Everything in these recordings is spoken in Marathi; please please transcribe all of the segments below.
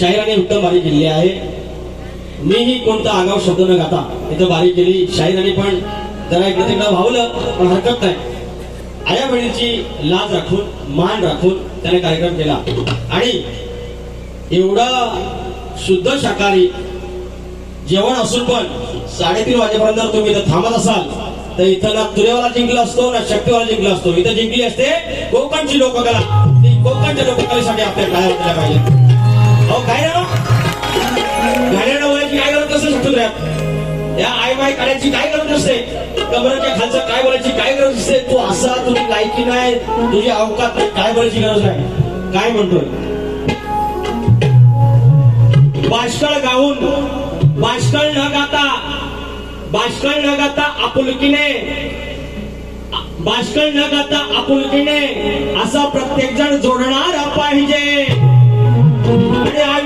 शाहिराने उत्तम बारी केलेली आहे. मीही कोणता आगाव शब्द न गाता इथं बारी केली. शाहिराने पण जरा इकडे तिकडं भावलं पण हरकत नाही. आया बहिणीची लाज राखून मान राखून त्याने कार्यक्रम केला. आणि एवढा शुद्ध शाकाहारी जेवण असून पण साडेतीन वाजेपर्यंत जर तुम्ही इथं थांबत असाल तर इथं ना तुरेवाला जिंकला असतो ना शक्तीवाला जिंकला असतो. इथं जिंकली असते कोकणची लोककला. ती कोकणच्या लोककलेसाठी आपल्या काय पाहिजे? अहो काय ना गाड्यानं वयाची काय गरज नसते शकतो या आई माय काढायची काय गरज नसते? कमराच्या खालचं काय बोलायची काय गरज असते तू असा तुझी लायकी नाही. तुझी अवकात नाही. काय बोलायची गरज नाही. काय म्हणतोय? बाष्कळ गाऊन बाष्कळ न गाता बाष्कळ न गाता आपुलकीने बाष्कळ न गाता आपुलकीने असा प्रत्येक जण जोडणारा पाहिजे.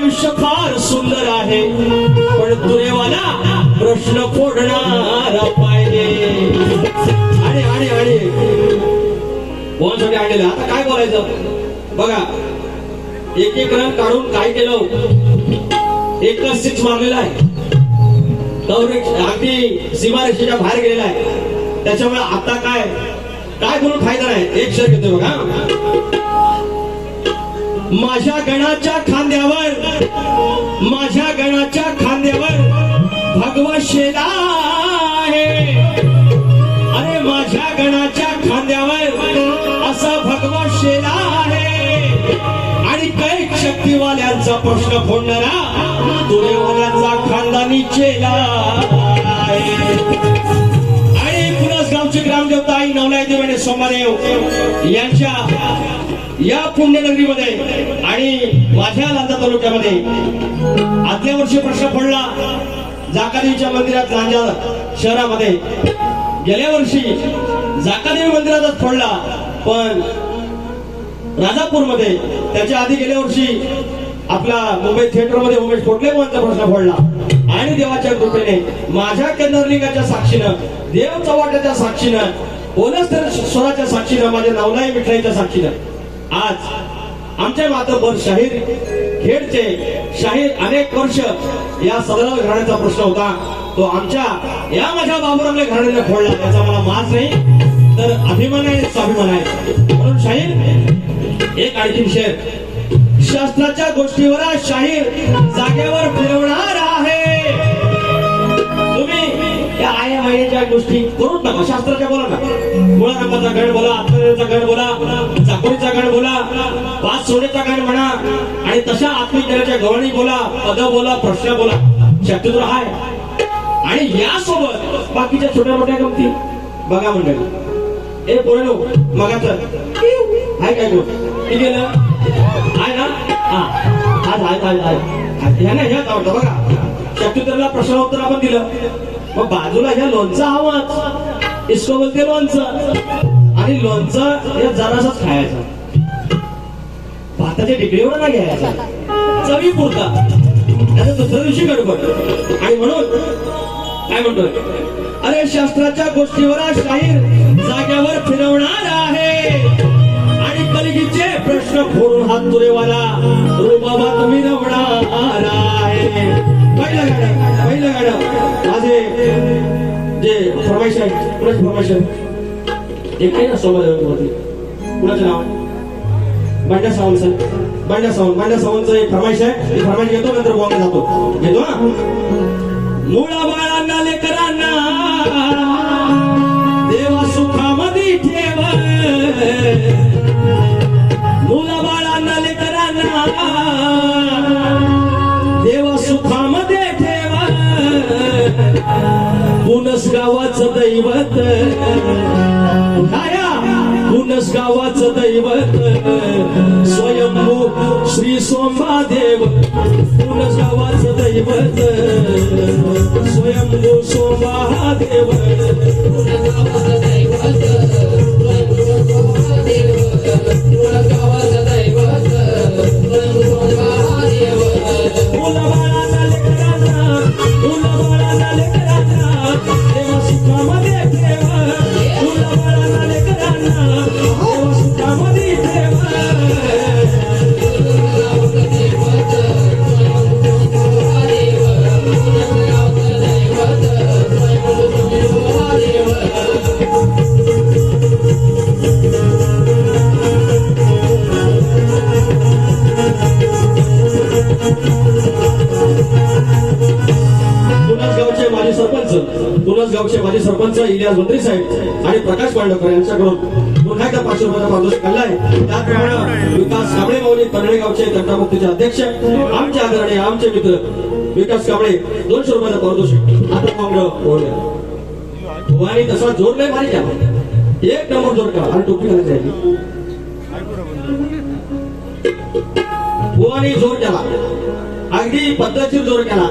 आयुष्य फार सुंदर आहे. पण तुरेवाला प्रश्न फोडणारा पाहिजे. आणि आणि आणि कोणासाठी आणलेलं. आता काय बोलायचं? बघा. एक एक रन काढून काय केलं? एकच सिक्स मारलेला आहे. अगदी सीमारेषेच्या बाहेर गेलेला आहे. त्याच्यामुळे आता काय? काय करून फायदा नाही? एक शेअर घेतोय बघा. माझ्या गणाच्या खांद्यावर माझ्या गणाच्या खांद्यावर भगवत शेला आहे. अरे माझ्या गणाच्या खांद्यावर असा भगवत शेला आहे. आणि कैक शक्तीवाल्यांचा प्रश्न फोडणारा तुरेवाल्यांचा खानदानी चेला आहे. आणि पुनस गावचे ग्रामदेवता आई नवलाय देवाने सोमादेव यांच्या या पुण्यनगरीमध्ये आणि माझ्या लांजा तालुक्यामध्ये आदल्या वर्षी प्रश्न पडला. जाकादेवीच्या मंदिरात लांजा शहरामध्ये. गेल्या वर्षी जाकादेवी मंदिरातच पडला. पण राजापूरमध्ये त्याच्या आधी गेल्या वर्षी आपला मुंबई थिएटरमध्ये उमेश कोटले यांचा प्रश्न पडला. आणि देवाच्या कृपेने माझ्या केंद्रलिंगाच्या साक्षीनं देव चव्हाट्याच्या साक्षीनं ओलस्तर स्वराच्या साक्षीनं माझ्या नवलाई मिठाईच्या साक्षीनं आज आमचे मातबर शाहीर खेडचे शाहीर अनेक वर्ष या सदराव घराण्याचा प्रश्न होता. तो आमच्या या माझ्या बाबुरामले घराण्याने फोडला त्याचा मला माज नाही तर अभिमान आहे स्वाभिमान आहे. म्हणून शाहीर एक आणखी शेर. शास्त्राच्या गोष्टीवर शाहीर जागेवर फिरवणार आहे. तुम्ही या आया मायेच्या गोष्टी करून टाका. शास्त्राच्या बोला ना. मुळा रंगाचा गड बोला. आत्मनिर्भरचा गण बोला चाकोरीचा गण बोला पाच सोन्याचा गण म्हणा. आणि तशा आत्मविद्याच्या गवळणी बोला पद बोला प्रश्न बोला. शक्यतो हाय. आणि यासोबत बाकीच्या छोट्या मोठ्या गमती. बघा मंडळी. ए पोरनो मगाच. हाय काय गो? किती गेलं? हाय ना? हा. हाय हाय हाय हाय. ह्याने ह्याच आवडतं बघा. शक्यतरला प्रश्न उत्तर आपण दिलं. मग बाजूला ह्या लोणचा आवाज इसको बोलते लोणचं. आणि लोणचं हे जरासच खायचं. भाताच्या डिग्रीवर नाही घ्यायचं चवी पुरता. त्याच्या दुसऱ्या दिवशी गडबड. आणि म्हणून काय म्हणतोय? अरे शास्त्राच्या गोष्टीवर शाहीर जाग्यावर फिरवणार आहे. आणि कलगीचे प्रश्न फोडून हात तुरेवाला रुबाबा तुम्ही रवणार आहे. पहिलं गाणं पहिलं गाणं. माझे जे फरमाईश आहे कुणाची फरमाईश आहे एक आहे ना सोबत कुणाचं नाव? बंड्या सावंत सर. बंड्या सावंत. बंड्या सावंतचं एक फरमाईश आहे. ती फरमाईश घेतो नंतर गोवा जातो. घेतो ना? मुळा बाळा गावाचं दैवत. छाया पुनस गावाचं दैवत. स्वयंभू श्री सोमादेव पुनस गावाचं दैवत. स्वयंभू सोमादेव मुला पांडवकर यांच्याकडून पुन्हा एकदा पाचशे रुपयाचा त्याचप्रमाणे विकास कांबळे तंटामुक्तीचे अध्यक्ष आमचे आदरणीय आमचे मित्र विकास कांबळे दोनशे रुपयाचा आता तसा जोर नाही भारी का एक नंबर जोर का? आणि टोपी घालायची आहे. जोर केला अगदी पद्धतशीर जोर केला.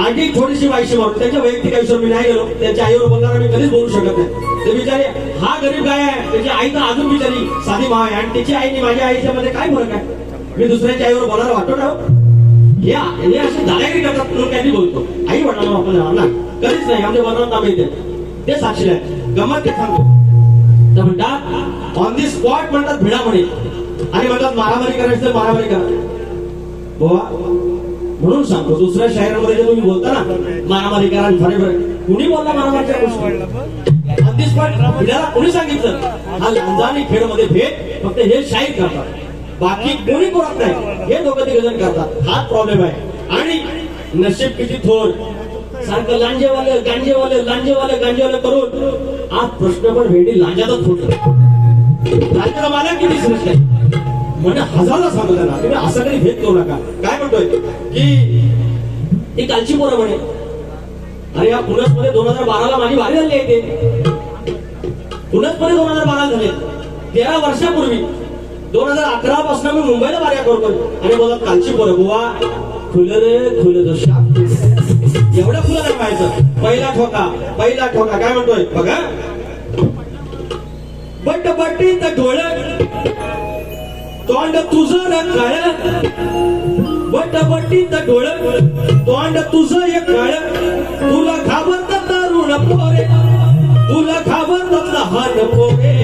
आणखी थोडीशी वाईशी मारून त्यांच्या वैयक्तिक आयुष्यावर मी नाही गेलो. त्यांच्या आईवर बोलणार मी कधीच बोलू शकत नाही. ते बिचारे हा गरीब काय आहे. त्याची आई तर अजून बिचारी साधी मा आहे. आणि त्याची आई आणि माझ्या आईच्या मध्ये काय फरक आहे? मी दुसऱ्याच्या आईवर बोलायला वाटतो ना या हे असे दादागिरी करतात म्हणून काही बोलतो. आई वडिलांना आपण ना कधीच नाही. आमच्या वडिलांना नाम येते ते साक्षी आहे. गमत ते सांगतो. तर म्हणतात ऑन दी स्पॉट म्हणतात भिडामणी. आणि म्हणतात मारामारी करायची तर मारामारी करा. बोवा म्हणून सांगतो दुसऱ्या शहरामध्ये जे तुम्ही बोलता ना मारामारी करा आणि कुणी बोलला मारामारीच्या गोष्टी? अगदीच पण भिडाला कुणी सांगितलं? हा लांजा आणि खेळमध्ये भेद फक्त हे शाहीर करतात. बाकी कोणी करत नाही. हे दोघं ते जण करतात. हा प्रॉब्लेम आहे. आणि नशीब किती थोर. सारखं लांजेवाले गांजेवाले लांजेवाले गांजेवाले करून आज प्रश्न पण भेटी लांजातच फुटला लांजाचा मला किती श्रेष्ठ आहे? म्हणजे हजारला सांगू ना तुम्ही असं काही भेद करू नका. म्हणतोय? की ही कालची पोरं म्हणे. अरे या पुनसमध्ये दोन हजार बाराला माझी भारी झाली आहे ते पुनसमध्ये दोन हजार बारा झाले. तेरा वर्षापूर्वी दोन हजार अकरा पासून मी मुंबईला बाऱ्या करतोय आणि बोला कालची पोरं बुवा खुलं रे खुलं तो एवढं खुलं नाही पाहायचं पहिला ठोका पहिला ठोका काय म्हणतोय? बघा. बट बटीत डोळ तोंड तुझं न काळ बट बटीत डोळ तोंड तुझं एक काळ तुला खावत तरुण पोरे तुला खावत लहान पोरे.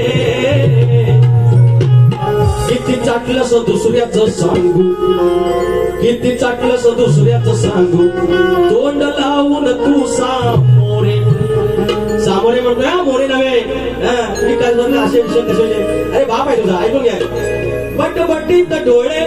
किती चाटलंस दुसऱ्याच सांगू? किती चाटलंस दुसऱ्याच सांगू? तोंड लावून तू सामोरे सामोरे म्हणतोय मोरे नव्हे. मी काय म्हणलं असे विषय कसे अरे बाप आहे तुझा ऐकून घ्या. बट बटीत डोळे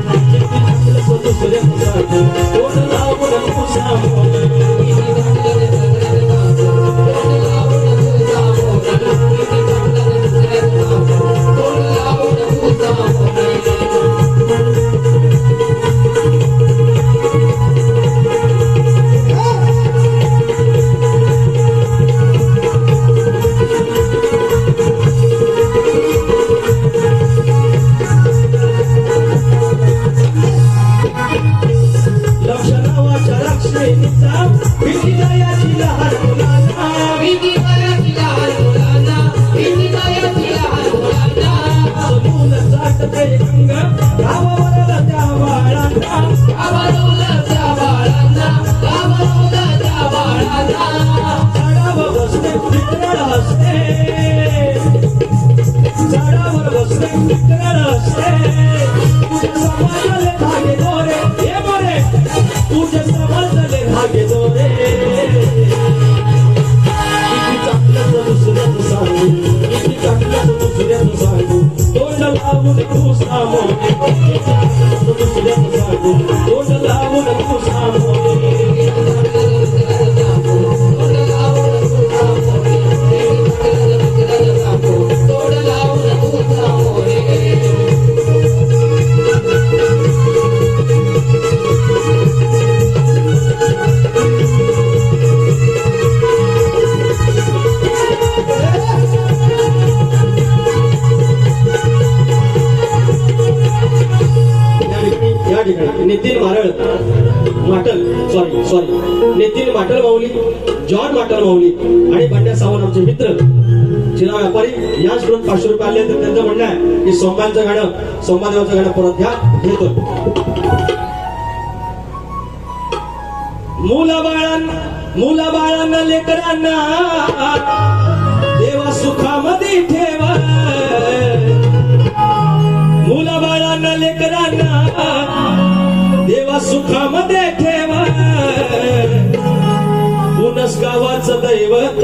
या श्रोत पाचशे रुपये आले तर त्यांचं म्हणणं आहे की सोमवारचं गाणं सोमबादेवाचं गाणं परत घ्या घेतो मुला बाळांना मुला बाळांना लेकरांना देवा सुखामध्ये ठेवा. मुला बाळांना लेकरांना देवा सुखामध्ये ठेवा. पुनस गावाचं दैवत.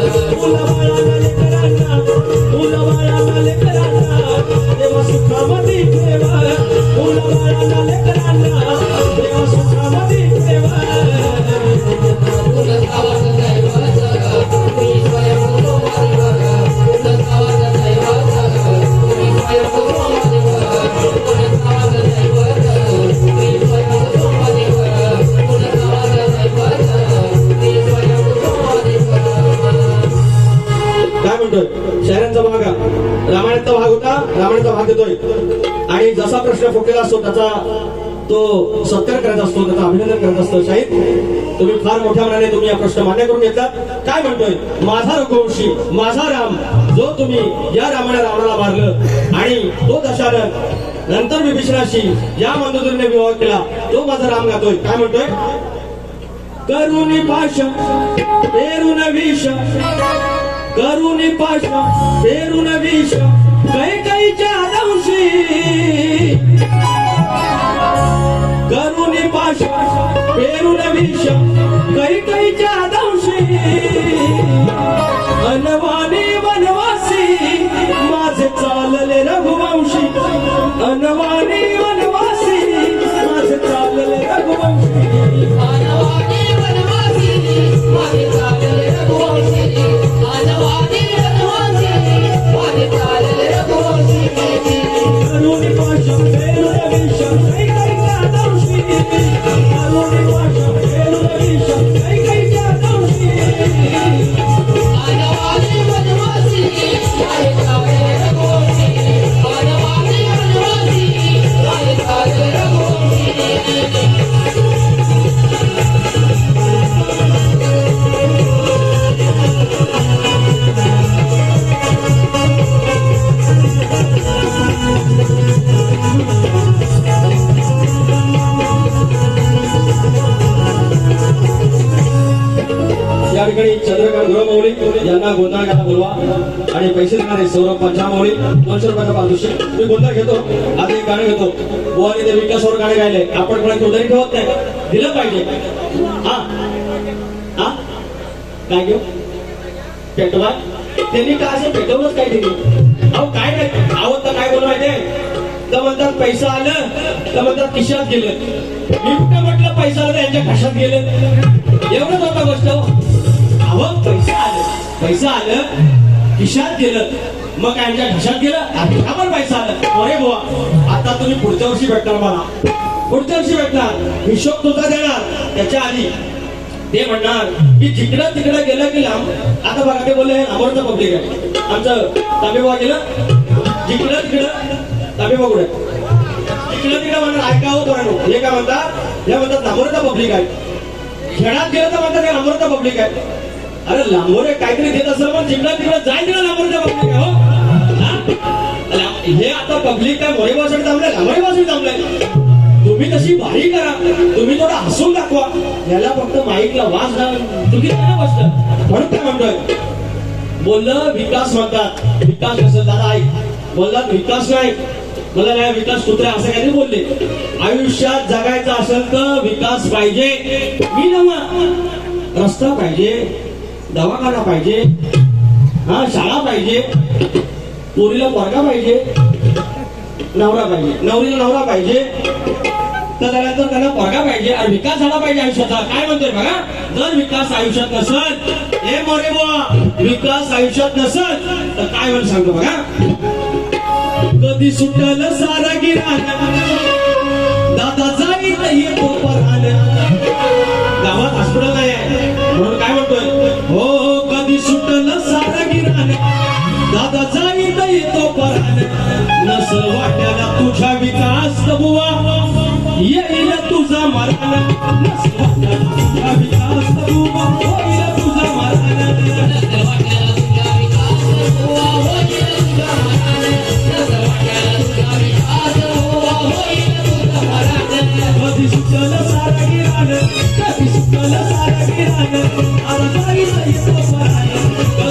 अभिनंदन करत असतो शाहीद. तुम्ही फार मोठ्या मनाने तुम्ही हा प्रश्न मान्य करून घेतला. काय म्हणतोय? माझा रघुवंशी माझा राम जो तुम्ही या रामाने रावणाला मारलं आणि तो दशानन नंतर विभीषणाशी या मंदोदरीने विवाह केला तो माझा राम गातोय. काय म्हणतोय? करुणी पाश पेरून विष. करुणी पाश पेरून विष. कै कैच्या दंशी. करुणी आशा पेरू नवीशा कैकईच्या दंशी अनवाने गोंधळ घेतो आज एक गाणं घेतो. बुवानी ते विकासावर गाणे गायले. आपण कोणा गोंधळी ठेवत नाही. दिलं पाहिजे. हा. हा? काय घेऊ पेटवा त्यांनी का असं पेटवलंच काय त्यांनी अहो काय नाही. अहो तर काय बोल माहितीये तर म्हणतात पैसा आलं तर म्हणतात खिशात गेलं. मी कुठं म्हटलं पैसा आलं यांच्या खशात गेलं? एवढंच होता गोष्ट. अहो पैसा आलं. पैसा आलं खिशात गेलं. मग काय यांच्या घशात गेलं? आपण का पैसा आलं. अरे बुवा आता तुम्ही पुढच्या वर्षी भेटणार मला. पुढच्या वर्षी भेटणार. हिशोब तुझा देणार. त्याच्या आधी. ते म्हणणार की जिकडं तिकडं गेलं की लांब आता बघा ते बोलले अमरचं पब्लिक आहे. आमचं तांबेबाबा गेलं. जिकडं तिकडं तांबेबा कुठे तिकडं तिकडं म्हणणार ऐकावं हो पोरांनो. हे काय म्हणतात? हे म्हणतात लांबोरचा पब्लिक आहे. खेळात गेलं तर म्हणतात हे लांबोरचा पब्लिक आहे. अरे लांबोरे काहीतरी देत असेल पण जिकडं तिकडं जाय तिकडं लांबोरचा पब्लिक आहे हो. हे आता पब्लिक काय मोरे बासाठी थांबलंय लांबोरे बासाठी थांबलंय. तुम्ही तशी भारी करा. तुम्ही थोडं हसून दाखवा. याला फक्त माईकला वास घाल चुकीचं म्हणून काय म्हणतोय? बोललं विकास म्हणतात. विकास नसेल दादा ऐक. बोललात विकास नाही. मला नाही विकास कुत्रे असं काही बोलले. आयुष्यात जगायचं असेल तर विकास पाहिजे. मी नवा रस्ता पाहिजे. दवाखाना पाहिजे. हा शाळा पाहिजे. पोरीला पोरगा पाहिजे. नवरा पाहिजे. नवरीला नवरा पाहिजे. तर त्यानंतर त्यांना पोरगा पाहिजे आणि विकास झाला पाहिजे आयुष्याचा. काय म्हणतोय बघा? जर विकास आयुष्यात नसत हे मोरे बुवा विकास आयुष्यात नसत तर काय म्हणून सांगतो बघा? कधी सुटल सारा गिरान दादा जाईल येतो परान गावात हॉस्पिटल नाही आहे. म्हणून काय म्हणतोय? हो, हो कधी सुटल सारा गिरान दादा जाईल येतो परान. नस वाट्याला तुझा विकास बुवा. येईल तुझा मरण. नस वाट्याला तुझा विकास बुवा. होईल तुझा मरण. कधी सुटल सारा गिरान कधी सुटल सारा गिरान आला जाईल येतो परान.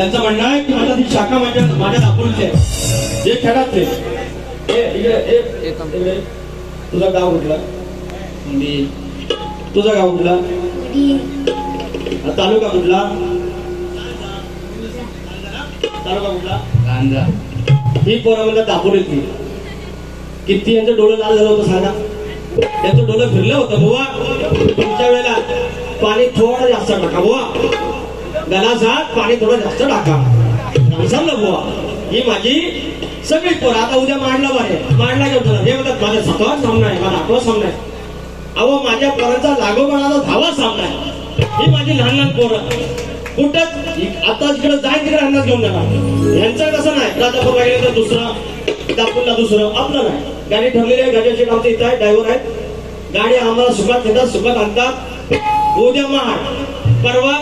त्यांचं म्हणणं आहे की आता ती शाखा माझ्या माझ्या दापोलीची आहे. जे खेळातले ए, इकडे. तुझं गाव कुठलं? तुझं गाव कुठला? तालुका कुठला? तालुका कुठला? ही पोरं म्हणजे दापोलीतली किती यांचं डोळं लाल झालं होतं सांगा. त्यांचं डोळं फिरलं होतं बुवा. तुमच्या वेळेला पाणी थोडं जास्त टाका बुवा. गलासात पाणी थोडं जास्त टाका. समजा बुवा. ही माझी सगळी पोरं. आता उद्या मांडला बाहेर मांडला घेऊन हे म्हणतात माझा सातवा सामना आहे. माझा आठवा सामना आहे. अहो माझ्या पोरांचा लागोपाठाचा धावा सामना आहे. ही माझी लहान लहान पोरं. कुठंच आता तिकडे जाय तिकडे अन्नाच घेऊन जाणार यांचं कसं नाही? राजापूरला गेलं तर दुसरं दापूरला दुसरं. आपलं नाही. गाडी ठरलेली आहे. गाडीचे आमचं इथं आहे ड्रायव्हर आहेत. गाडी आम्हाला सुखात घेतात सुखात आणतात. उद्या मांड. परवा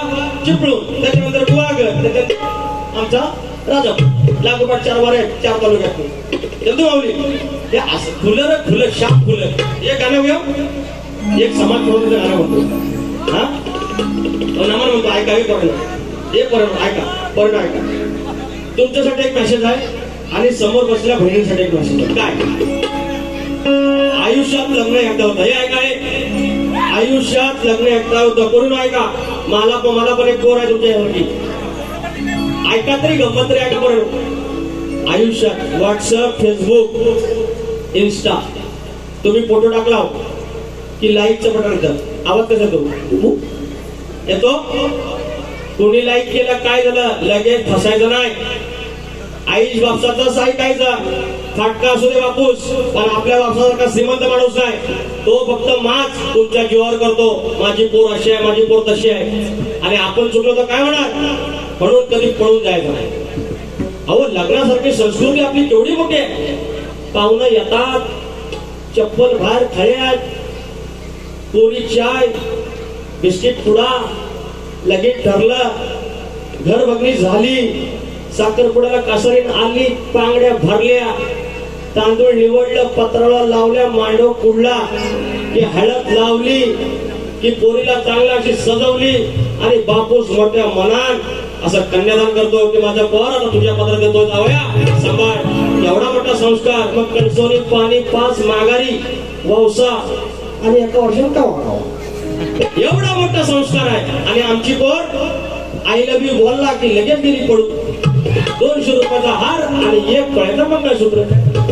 चिपळूण त्याच्यानंतर गुहागर त्याच्यात आमचा राजापूर लागोपाठ चार वार आहेत चार तालुक्यात जल्दी माऊली हे असं फुलं रे फुलं शाप फुलं हे गाणं घेऊ एक समाज म्हणून गाणं म्हणतो. हा? नमन म्हणतो ऐका हे पर्ण हे पर्ण ऐका पर्ण ऐका. तुमच्यासाठी एक मेसेज आहे आणि समोर बसलेल्या बहिणीसाठी एक मेसेज आहे. काय? आयुष्यात लग्न एकदा होतं. हे ऐका आयुष्यात लग्न एकदा होतं. करून ऐका. मला पण मला पण एक पोर आहे तुमच्या यावरती ऐका तरी गंमत तरी ऐका बरं आयुष्यात व्हॉट्सअप फेसबुक इन्स्टा तुम्ही फोटो टाकला हो. की लाईकचं बटन येतं आवाज कसा येतो येतो? कोणी लाईक केलं काय झालं? लगेच फसायचं नाही. आईश बापसाचाच ऐकायचं फाटका असू दे बापूस पण आपल्या बापसासारखा श्रीमंत माणूस नाही तो फक्त माच तुमच्या जीवावर करतो. माझी पोर अशी आहे माझी पोर तशी आहे. आणि आपण चुकलो तर काय होणार? म्हणून कधी पळून जायचं नाही. अहो लग्नासारखी संस्कृती आपली केवढी मोठी आहे. पाहुणं येतात चप्पल बाहेर खळ्यात पोरी चाय बिस्किट पुडा लगेच ठरलं घर बघणी झाली. साखरपुड्याला कासरीन आली पांगड्या भरल्या तांदूळ निवडलं पत्राला लावल्या मांडव कुडला की हळद लावली की पोरीला चांगला अशी सजवली आणि बापूस मोठ्या मनात असं कन्यादान करतो की माझा पोर आता तुझ्या पत्रात देतो जाऊया. सांभाळ. एवढा मोठा संस्कार. मग कणसोनी पाणी पाच माघारी वौसा आणि एका वर्षात का एवढा मोठा संस्कार आहे. आणि आमची पोर आई लव्ह यू बोलला की लगेच गेली पडू दोनशे रुपयाचा हार आणि एक कळ्याचं मंगळसूत्र.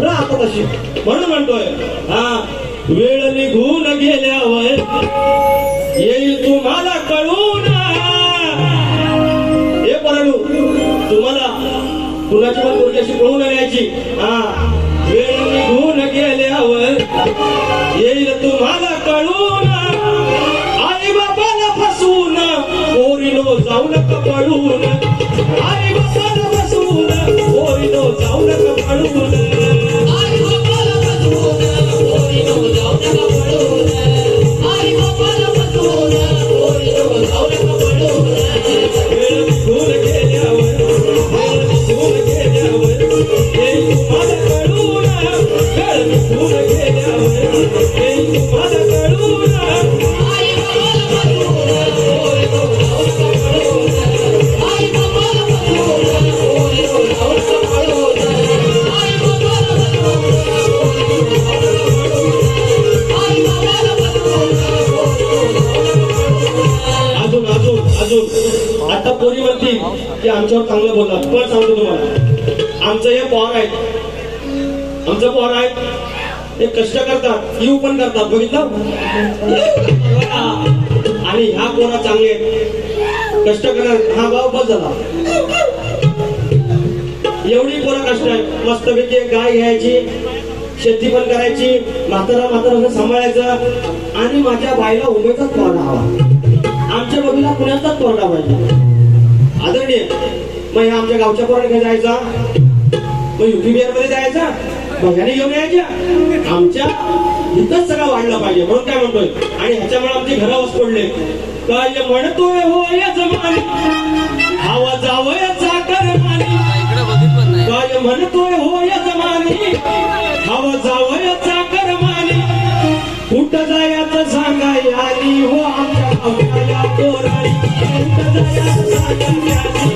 राहतात अशी म्हणून म्हणतोय हा वेळ निघून गेल्यावर येईल तुम्हाला कळून. हे पराडू तुम्हाला कुणाची पण पोरगी अशी पळून न्यायची हा वेळ निघून गेल्यावर येईल तुम्हाला कळून. आई बाबाला फसून पोरीनो जाऊ नका पळून. की चांगलं बोलतात पण सांगतो तुम्हाला. आमचं हे पॉवर आहेत. आमचं पॉवर आहेत. ते कष्ट करतात येऊ पण करतात. बघितलं? आणि ह्या पोरा चांगले कष्ट करणार. हा भाव बस झाला. एवढी पोरं कष्ट आहे मस्तपैकी एक गाय घ्यायची शेती पण करायची म्हातारा म्हातारा सांभाळायचं आणि माझ्या बाईला उमेदच तोडा हवा आमच्या बघीला पुण्याचाच तोडा पाहिजे आदरणीय मग ह्या आमच्या गावच्या पोराने जायचा. मग युपी बिहारमध्ये जायचा. मग ह्याने घेऊन यायच्या. आमच्या इथंच सगळं वाढलं पाहिजे. म्हणून काय म्हणतोय? आणि ह्याच्यामुळे आमची घरं वस पडले काय म्हणतोय हो या जमानी? हवा करमानी काय म्हणतोय हो या जमानी? हवा करमानी कुठं जायचं सांगाय आली हो आमच्या गावच्या या कुठं जायचं सांगाय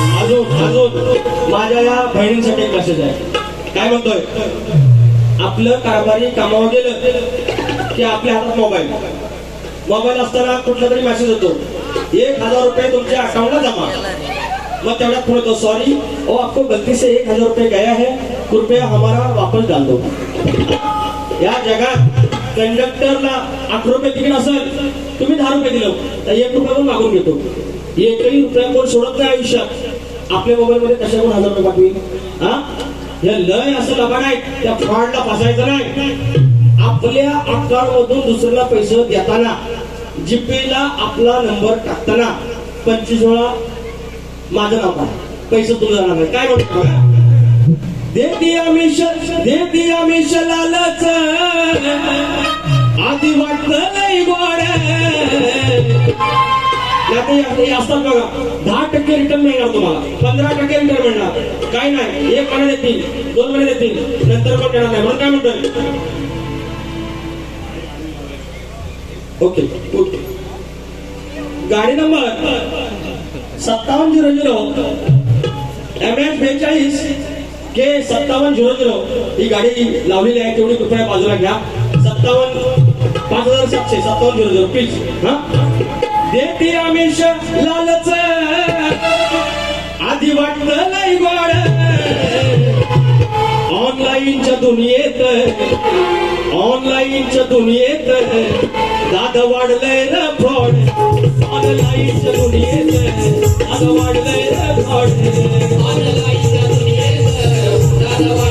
अजून माझ्या या बहिणींसाठी एक मेसेज आहे. काय म्हणतोय? आपलं कारभारी कामावर गेलं की आपल्या हातात मोबाईल मोबाईल असताना कुठला तरी मेसेज येतो. एक हजार रुपये तुमच्या अकाउंटला जमा. मग तेवढ्यात पुढे तो सॉरी ओ आपको गलती से एक हजार रुपये गया है. कृपया हमारा वापस डाल दो. या जगात कंडक्टरला अकरा रुपये तिकीट असेल तुम्ही दहा रुपये दिलं. तर एक रुपया पण मागून घेतो. एकही रुपया कोण सोडत नाही आयुष्यात. आपल्या मोबाईल मध्ये कशावर हजार रुपये पाठवी हा? हे लय असं लबाड आहे. त्या फ्रॉडला फसायचं नाही. आपल्या अकाउंट मधून दुसऱ्याला पैसे देताना जीपेला आपला नंबर टाकताना पंचवीस वेळा माझं नाव काय पैसे तुला जाणार नाही. काय म्हणतो? बघा देती आमिष देती आमिष लालच. आधी वाटत नाही गोड. असतात बघा. दहा टक्के रिटर्न मिळणार तुम्हाला. पंधरा टक्के रिटर्न मिळणार. काय नाही. एक महिना देतील. दोन महिने देतील. नंतर पण देणार नाही. म्हणून काय म्हणतोय? ओके. ओके. गाडी नंबर सत्तावन्न झिरो झिरो. एम एच बेचाळीस के सत्तावन्न झिरो झिरो. ही गाडी लावलेली आहे. तेवढी कृपया बाजूला घ्या. सत्तावन्न पाच हजार सातशे. सत्तावन्न झिरो झिरो. प्लीज हा? देते आमिष लालच. आधी वाटलं नाही बाळ. ऑनलाईनच्या दुनियेत ऑनलाईनच्या दुनियेत दाद वाढलंय ना फ्रॉड ऑनलाईनच्या दुनियेत दाद वाढलंय ना फ्रॉड ऑनलाईनच्या दुनियेत दाद वाढ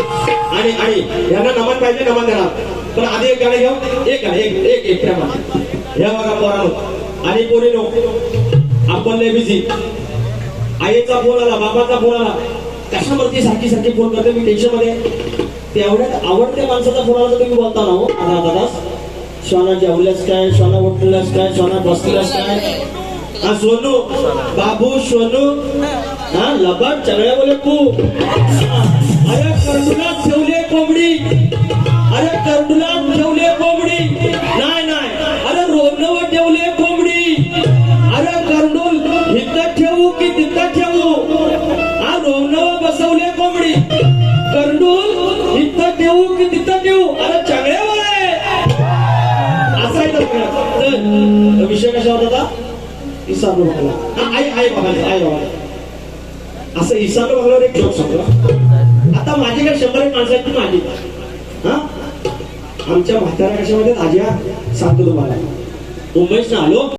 आणि आणि यांना नमन पाहिजे नमन देणार पण आधी एक गाणं घेऊ. एक गाणं एक एक एक प्रेमा हे बघा पोरानो. आणि पोरीनो आपण लय बिझी आईचा फोन आला बाबाचा फोन आला. कशावरती सारखी सारखी फोन करते? मी टेन्शनमध्ये तेवढ्यात आवडत्या माणसाचा फोन आला तर तुम्ही बोलता ना हो? दादा दादा श्वाना जेवल्यास काय? श्वाना उठल्यास काय? श्वाना बसल्यास काय? सोनू. बाबू सोनू. हा लबाड चगड्या बोले तू. अरे कर्डुलात ठेवले कोंबडी. अरे कर्डुलात ठेवले कोंबडी. नाही नाही. अरे रोडवर ठेवले कोंबडी. अरे कर्डूल इथं ठेवू की तिथं ठेवू? हा रोडवर बसवले कोंबडी. कर्डूल इथं ठेवू की तिथं ठेवू? अरे चगड्या बोले आहे तर विषय कशा होता इसानो आई आई बघायला आई बघायला. असं इसानो बघायला एक जोक सांगला आता माझ्याकडे शंभर एक माणसं आहेत माझी. हा? आमच्या म्हाताऱ्या कशामध्ये? आज्या सांगतो तुम्हाला मुंबईत आलो.